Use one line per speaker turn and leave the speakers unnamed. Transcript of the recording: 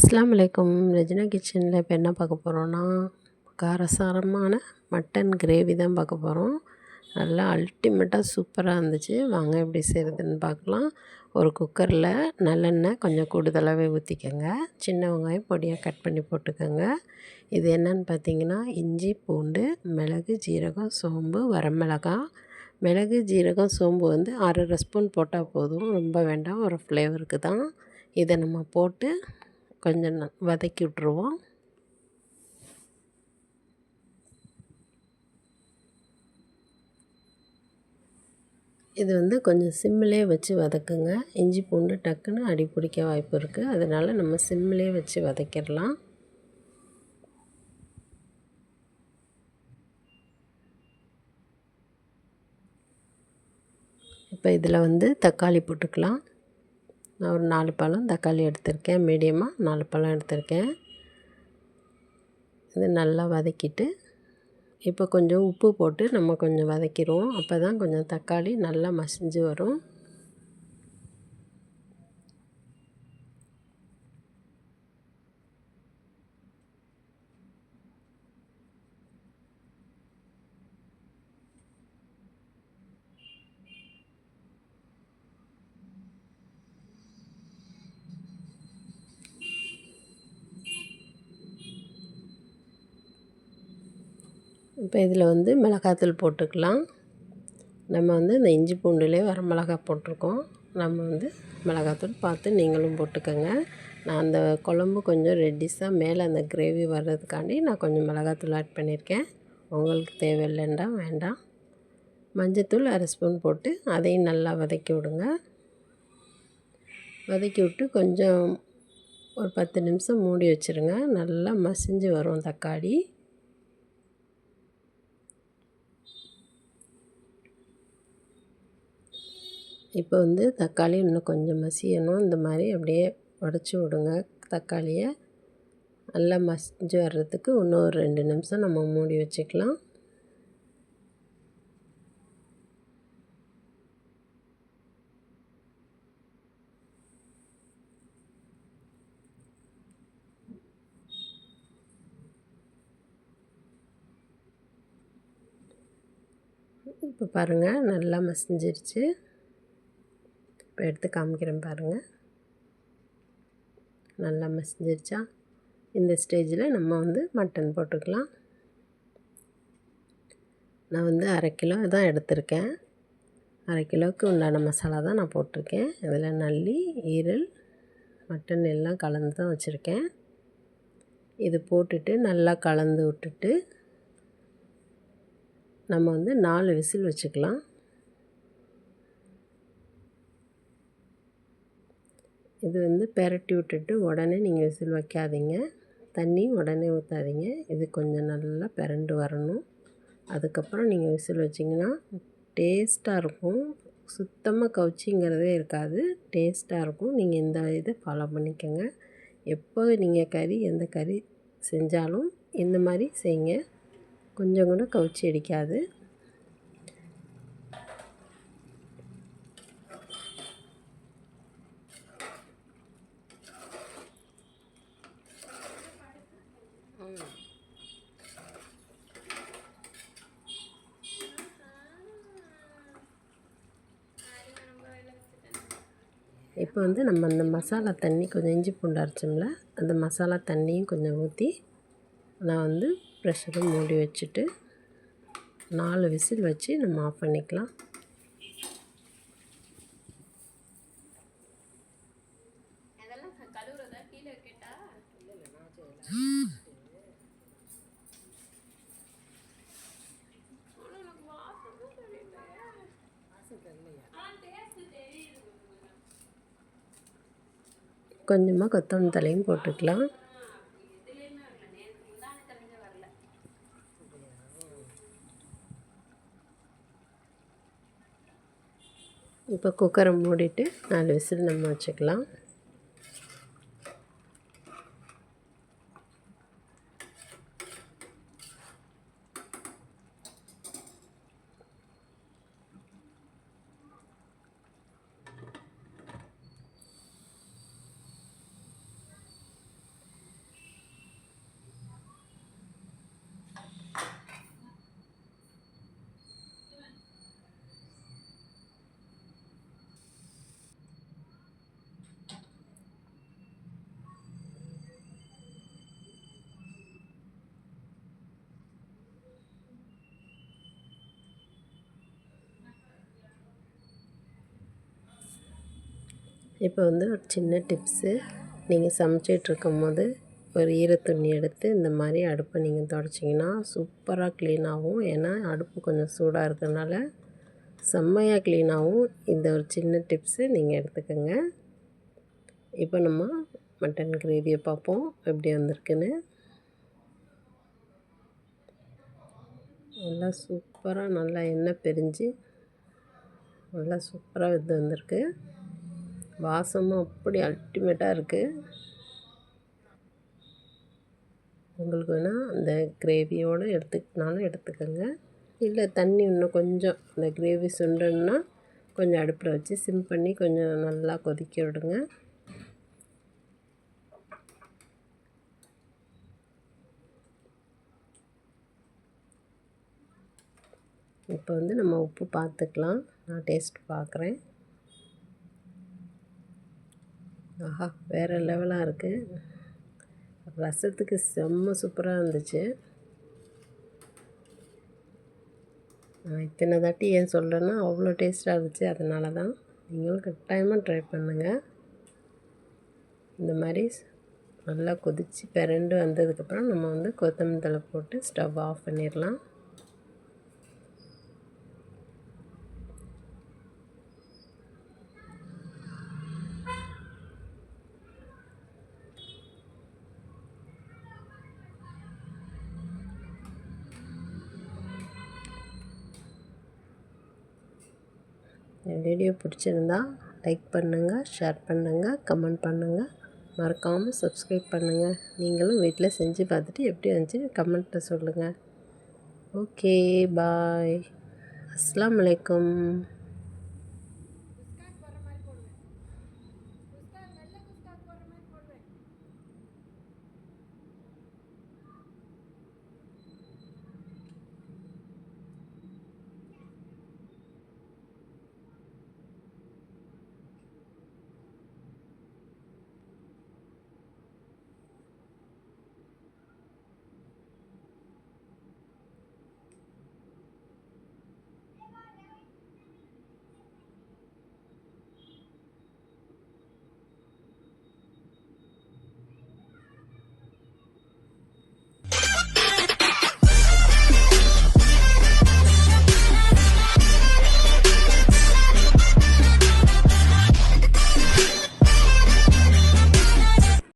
அஸ்லாம் வலைக்கம் ரஜினா கிச்சனில் இப்போ என்ன பார்க்க போகிறோன்னா காரசாரமான மட்டன் கிரேவி தான் பார்க்க போகிறோம் நல்லா அல்டிமேட்டாக சூப்பராக இருந்துச்சு. வாங்க எப்படி செய்கிறதுன்னு பார்க்கலாம். ஒரு குக்கரில் நல்லெண்ணெய் கொஞ்சம் கூடுதலாகவே ஊற்றிக்கோங்க சின்ன வெங்காயம் பொடியாக கட் பண்ணி போட்டுக்கோங்க. இது என்னன்னு பார்த்தீங்கன்னா இஞ்சி பூண்டு மிளகு ஜீரகம் சோம்பு வரமிளகாய். மிளகு ஜீரகம் சோம்பு வந்து அரை ஸ்பூன் போட்டால் போதும். ரொம்ப வேண்டாம் ஒரு ஃப்ளேவருக்கு தான். இதை நம்ம போட்டு கொஞ்சம் ந- வதக்கி விட்ருவோம் இது வந்து கொஞ்சம் சிம்மிலே வச்சு வதக்குங்க. இஞ்சி பூண்டு டக்குன்னு அடி பிடிக்க வாய்ப்பு இருக்குது அதனால் நம்ம சிம்மிலே வச்சு வதக்கிடலாம். இப்போ இதில் வந்து தக்காளி போட்டுக்கலாம். நான் ஒரு நாலு பழம் தக்காளி எடுத்திருக்கேன் மீடியமாக நாலு பழம் எடுத்திருக்கேன். இது நல்லா வதக்கிட்டு இப்போ கொஞ்சம் உப்பு போட்டு நம்ம கொஞ்சம் வதக்கிடுவோம். அப்போ தான் கொஞ்சம் தக்காளி நல்லா மசிஞ்சு வரும். இப்போ இதில் வந்து மிளகாத்தூள் போட்டுக்கலாம். நம்ம வந்து இந்த இஞ்சி பூண்டுலேயே வர மிளகாய் போட்டிருக்கோம். நம்ம வந்து மிளகாத்தூள் பார்த்து நீங்களும் போட்டுக்கோங்க. நான் அந்த குழம்பு கொஞ்சம் ரெட்டிஸாக மேலே அந்த கிரேவி வர்றதுக்காண்டி நான் கொஞ்சம் மிளகாத்தூள் ஆட் பண்ணியிருக்கேன். உங்களுக்கு தேவையில்லைண்டா வேண்டாம். மஞ்சத்தூள் அரை ஸ்பூன் போட்டு அதையும் நல்லா வதக்கி விடுங்க. வதக்கி விட்டு கொஞ்சம் ஒரு பத்து நிமிஷம் மூடி வச்சுருங்க. நல்லா மசிஞ்சு வரும் தக்காளி. இப்போ வந்து தக்காளி இன்னும் கொஞ்சம் மசியணும். இந்த மாதிரி அப்படியே உடச்சி விடுங்க. தக்காளியை நல்லா மசிஞ்சு வர்றதுக்கு இன்னும் ஒரு ரெண்டு நிமிஷம் நம்ம மூடி வச்சுக்கலாம். இப்போ பாருங்கள் நல்லா மசிஞ்சிருச்சு. இப்போ எடுத்து காமிக்கிறேன் பாருங்கள் நல்லா மசிஞ்சிருச்சா? இந்த ஸ்டேஜில் நம்ம வந்து மட்டன் போட்டுக்கலாம். நான் வந்து அரை கிலோ தான் எடுத்திருக்கேன். அரை கிலோவுக்கு உண்டான மசாலா தான் நான் போட்டிருக்கேன். இதில் நல்லி ஈரல் மட்டன் எல்லாம் கலந்து தான் வச்சுருக்கேன். இது போட்டுட்டு நல்லா கலந்து விட்டுட்டு நம்ம வந்து நாலு விசில் வச்சுக்கலாம். இது வந்து பெரட்டி விட்டுட்டு உடனே நீங்கள் விசில் வைக்காதீங்க. தண்ணி உடனே ஊற்றாதீங்க இது கொஞ்சம் நல்லா பிரண்டு வரணும். அதுக்கப்புறம் நீங்கள் விசில் வச்சிங்கன்னா டேஸ்ட்டாக இருக்கும். சுத்தமாக கவுச்சிங்கிறதே இருக்காது. டேஸ்ட்டாக இருக்கும். நீங்கள் இந்த இதை ஃபாலோ பண்ணிக்கோங்க. எப்போ நீங்கள் கறி எந்த கறி செஞ்சாலும் இந்த மாதிரி செய்யுங்க. கொஞ்சம் கூட கவுச்சி அடிக்காது. இப்போ வந்து நம்ம அந்த மசாலா தண்ணி கொஞ்சம் இஞ்சி பூண்டு அரைச்சோம்ல அந்த மசாலா தண்ணியும் கொஞ்சம் ஊற்றி நான் வந்து ப்ரெஷரும் மூடி வச்சுட்டு நாலு விசில் வச்சு நம்ம ஆஃப் பண்ணிக்கலாம். கொஞ்சமாக கொத்தமல்லி தலையும் போட்டுக்கலாம். இப்போ குக்கரை மூடிட்டு நாலு விசில் நம்ம வச்சுக்கலாம். இப்போ வந்து ஒரு சின்ன டிப்ஸு. நீங்கள் சமைச்சிட்ருக்கும் போது ஒரு ஈரத்துணி எடுத்து இந்த மாதிரி அடுப்பை நீங்கள் தொடச்சிங்கன்னா சூப்பராக க்ளீனாகவும் ஏன்னா அடுப்பு கொஞ்சம் சூடாக இருக்கிறதுனால செம்மையாக க்ளீனாகவும் இந்த ஒரு சின்ன டிப்ஸு நீங்கள் எடுத்துக்கோங்க. இப்போ நம்ம மட்டன் கிரேவியை பார்ப்போம். எப்படி வந்திருக்குன்னு. நல்லா சூப்பராக நல்லா எண்ணெய் பிரிஞ்சு நல்லா சூப்பராக இது வந்திருக்கு. வாசமும் அப்படி அல்டிமேட்டாக இருக்குது உங்களுக்கு வேணால் அந்த கிரேவியோடு எடுத்துக்கினாலும் எடுத்துக்கோங்க. இல்லை தண்ணி இன்னும் கொஞ்சம் அந்த கிரேவி சுண்டணுன்னா கொஞ்சம் அடுப்பில் வச்சு சிம் பண்ணி கொஞ்சம் நல்லா கொதிக்க விடுங்க. இப்போ வந்து நம்ம உப்பு பார்த்துக்கலாம். நான் டேஸ்ட் பார்க்குறேன். ஆஹா வேறு லெவலாக இருக்குது ரசத்துக்கு செம்ம சூப்பராக இருந்துச்சு. நான் இத்தனை தாட்டி ஏன் சொல்கிறேன்னா அவ்வளோ டேஸ்ட்டாக இருந்துச்சு. அதனால தான் நீங்களும் கட்டாயமாக ட்ரை பண்ணுங்கள் இந்த மாதிரி நல்லா கொதித்து பிறண்டு வந்ததுக்கப்புறம் நம்ம வந்து கொத்தமல்லி தழை போட்டு ஸ்டவ் ஆஃப் பண்ணிடலாம். வீடியோ பிடிச்சிருந்தா லைக் பண்ணுங்கள் ஷேர் பண்ணுங்கள் கமெண்ட் பண்ணுங்கள் மறக்காமல் சப்ஸ்கிரைப் பண்ணுங்கள் நீங்களும் வீட்டில் செஞ்சு பார்த்துட்டு எப்படி வந்துச்சு கமெண்ட்டில் சொல்லுங்கள் ஓகே பாய் அஸ்லாம் வலைக்கம்